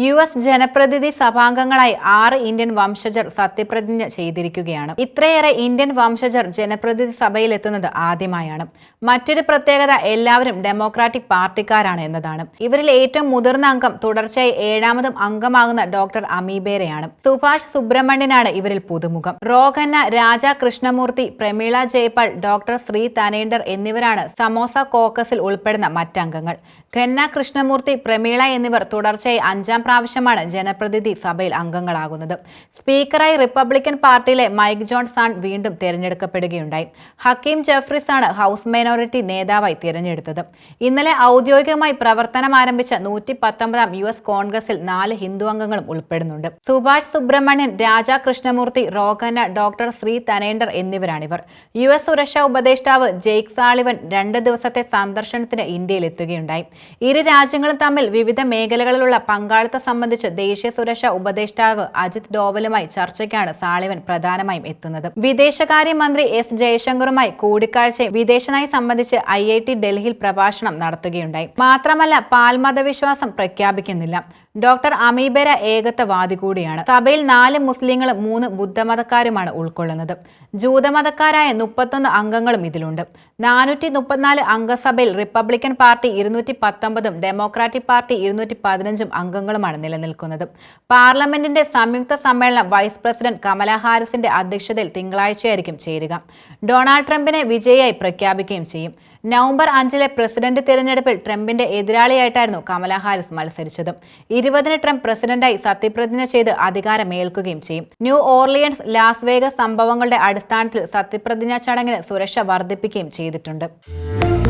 U S ജനപ്രതിനിധി സഭാംഗങ്ങളായി ആറ് Indian വംശജർ സത്യപ്രതിജ്ഞ ചെയ്തിരിക്കുകയാണ്. ഇത്രയേറെ ഇന്ത്യൻ വംശജർ ജനപ്രതിനിധി സഭയിലെത്തുന്നത് ആദ്യമായാണ്. മറ്റൊരു പ്രത്യേകത എല്ലാവരും ഡെമോക്രാറ്റിക് പാർട്ടിക്കാരാണ് എന്നതാണ്. ഇവരിൽ ഏറ്റവും മുതിർന്ന അംഗം തുടർച്ചയായി ഏഴാമതും അംഗമാകുന്ന ഡോക്ടർ അമീബേരയാണ് സുഭാഷ് സുബ്രഹ്മണ്യനാണ് ഇവരിൽ പുതുമുഖം. റോഖന്ന രാജ കൃഷ്ണമൂർത്തി പ്രമീള ജയ്പാൽ ഡോക്ടർ ശ്രീ തനേണ്ടർ എന്നിവരാണ് സമോസ കോക്കസിൽ ഉൾപ്പെടുന്ന മറ്റംഗങ്ങൾ. ഖന്ന കൃഷ്ണമൂർത്തി പ്രമീള എന്നിവർ തുടർച്ചയായി അഞ്ചാം പ്രാവശ്യമാണ് ജനപ്രതിനിധി സഭയിൽ അംഗങ്ങളാകുന്നത്. സ്പീക്കറായി റിപ്പബ്ലിക്കൻ പാർട്ടിയിലെ മൈക്ക് ജോൺസൺ വീണ്ടും തിരഞ്ഞെടുക്കപ്പെടുകയുണ്ടായി. ഹക്കീം ജെഫ്രിസ് ആണ് ഹൗസ് മൈനോറിറ്റി നേതാവായി തിരഞ്ഞെടുത്തത്. ഇന്നലെ ഔദ്യോഗികമായി പ്രവർത്തനം ആരംഭിച്ച നൂറ്റി പത്തൊമ്പതാം യു എസ് കോൺഗ്രസിൽ നാല് ഹിന്ദു അംഗങ്ങളും ഉൾപ്പെടുന്നുണ്ട്. സുഭാഷ് സുബ്രഹ്മണ്യൻ രാജാ കൃഷ്ണമൂർത്തി റോഖന്ന ഡോക്ടർ ശ്രീ തനേണ്ടർ എന്നിവരാണിവർ. യു എസ് സുരക്ഷാ ഉപദേഷ്ടാവ് ജെയ്ക് സാളിവൻ രണ്ട് ദിവസത്തെ സന്ദർശനത്തിന് ഇന്ത്യയിലെത്തുകയുണ്ടായി. ഇരു രാജ്യങ്ങളും തമ്മിൽ വിവിധ മേഖലകളിലുള്ള പങ്കാളിത്തം സംബന്ധിച്ച് ദേശീയ സുരക്ഷാ ഉപദേഷ്ടാവ് അജിത് ഡോവലുമായി ചർച്ചയ്ക്കാണ് സാളിവൻ പ്രധാനമായും എത്തുന്നത്. വിദേശകാര്യമന്ത്രി എസ് ജയശങ്കറുമായി കൂടിക്കാഴ്ചയും വിദേശനയം സംബന്ധിച്ച് ഐ ഐ ടി ഡൽഹിയിൽ പ്രഭാഷണം നടത്തുകയുണ്ടായി. മാത്രമല്ല പാൽമതവിശ്വാസം പ്രഖ്യാപിക്കുന്നില്ല. ഡോക്ടർ അമീബര ഏകത്വവാദി കൂടിയാണ്. സഭയിൽ നാല് മുസ്ലിങ്ങളും മൂന്ന് ബുദ്ധമതക്കാരുമാണ് ഉൾക്കൊള്ളുന്നത്. ജൂതമതക്കാരായ മുപ്പത്തൊന്ന് അംഗങ്ങളും ഇതിലുണ്ട്. നാനൂറ്റി മുപ്പത്തിനാല് അംഗസഭയിൽ റിപ്പബ്ലിക്കൻ പാർട്ടി ഇരുന്നൂറ്റി പത്തൊമ്പതും ഡെമോക്രാറ്റിക് പാർട്ടി ഇരുന്നൂറ്റി പതിനഞ്ചും അംഗങ്ങളുമാണ് നിലനിൽക്കുന്നത്. പാർലമെന്റിന്റെ സംയുക്ത സമ്മേളനം വൈസ് പ്രസിഡന്റ് കമല ഹാരിസിന്റെ അധ്യക്ഷതയിൽ തിങ്കളാഴ്ചയായിരിക്കും ചേരുക. ഡൊണാൾഡ് ട്രംപിനെ വിജയിയായി പ്രഖ്യാപിക്കുകയും ചെയ്യും. നവംബർ അഞ്ചിലെ പ്രസിഡന്റ് തിരഞ്ഞെടുപ്പിൽ ട്രംപിന്റെ എതിരാളിയായിട്ടായിരുന്നു കമലാ ഹാരിസ് മത്സരിച്ചത്. ഇരുപതിന് ട്രംപ് പ്രസിഡന്റായി സത്യപ്രതിജ്ഞ ചെയ്ത് അധികാരമേൽക്കുകയും ചെയ്യും. ന്യൂ ഓർലിയൻസ് ലാസ് വേഗസ് സംഭവങ്ങളുടെ അടിസ്ഥാനത്തിൽ സത്യപ്രതിജ്ഞാ ചടങ്ങിന് സുരക്ഷ വർദ്ധിപ്പിക്കുകയും ചെയ്തിട്ടുണ്ട്